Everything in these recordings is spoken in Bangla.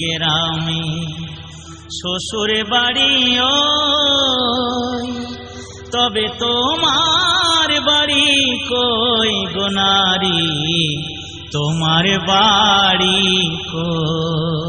গ্রামে শ্বশুর বাড়িও তবে তোমার বাড়ি কই গোনারি তোমার বাড়ি কই?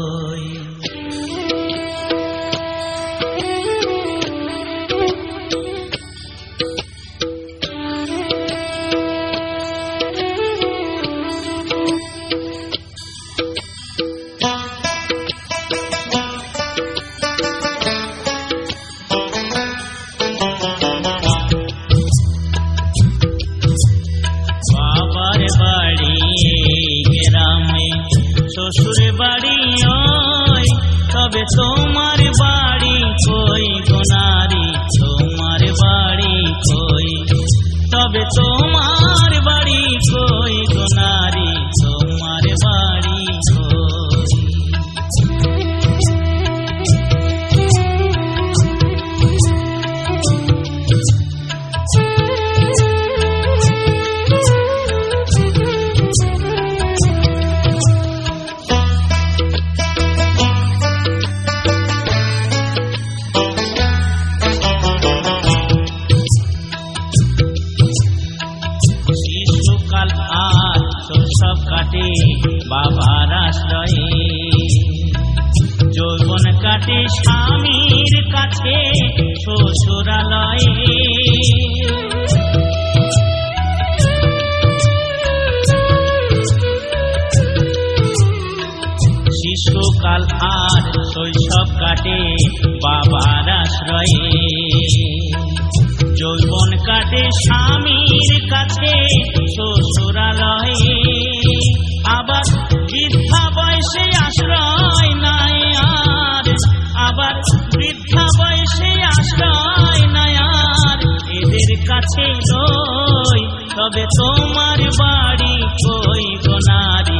শ্বশুর বাড়ি তবে তোমার বাবার আশ্রয়ে। যৌবন কাটে স্বামীর কাছে, শ্বশুরালয়ে। শিশুকাল আর শৈশব কাটে বাবার আশ্রয়ে। যৌবন কাটে স্বামীর কাছে, শ্বশুরালয়ে। কাছে লই তবে তোমার বাড়ি কই গোনারি তোমার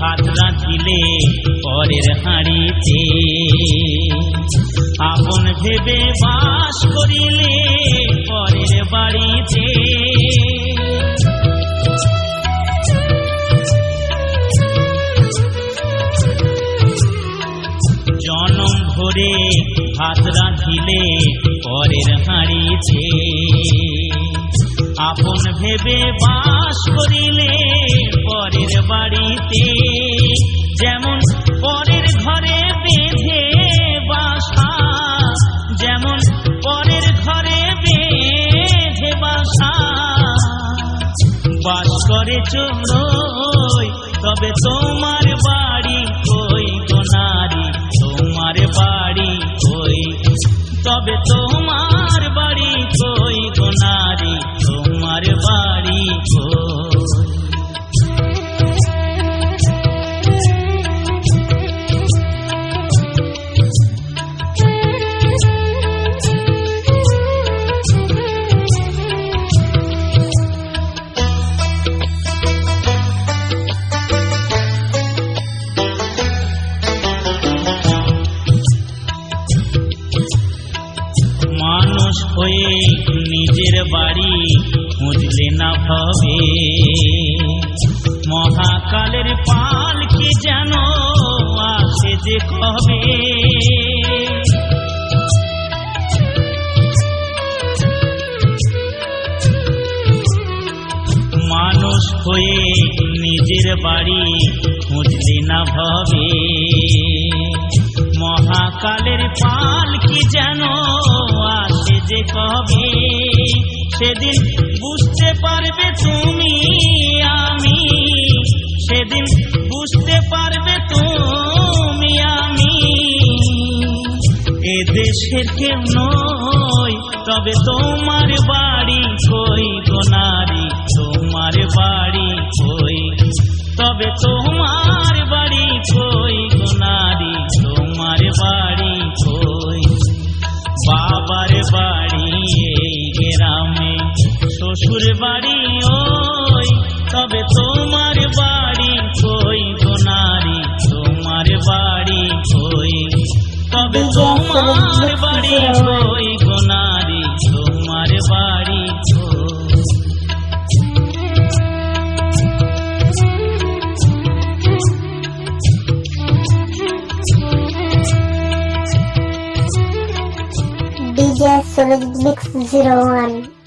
ভাত রাঁধিলে পরের হাঁড়িতে। আপন ভেবে বাস করিলে পরের বাড়িতে। জনম ভরে ভাত রাঁধিলে পরের হাঁড়িতে। আপন ভেবে বাস করিলে পরের বাড়িতে। যেমন পরের ঘরে বেঁধে বাসা, যেমন পরের ঘরে বেঁধে বাসা। বাস করে চোরই, তবে তোমার বাড়ি কই গোনারি তোমার বাড়ি কই তবে তোমার হয়ে নিজের বাড়ি খুঁজলে না ভবে মহাকালের পাল কি যেন আসে যে কবে? মানুষ হয়ে নিজের বাড়ি খুঁজলে না ভবে মহাকালের পাল কি যেন যে কবে সেদিন বুঝতে পারবে তুমি আমি। সেদিন বুঝতে পারবে তুমি আমি। এ দেশের কেউ নয় তবে তোমার বাড়ি কই গো নারী, তোমার বাড়ি কই তবে তোমার শ্বশুর বাড়ি ওই, তবে তোমার বাড়ি কই গো নারী, তোমার বাড়ি কই তবে তোমার বাড়ি কই গো নারী, তোমার বাড়ি DJ Solid Mix 01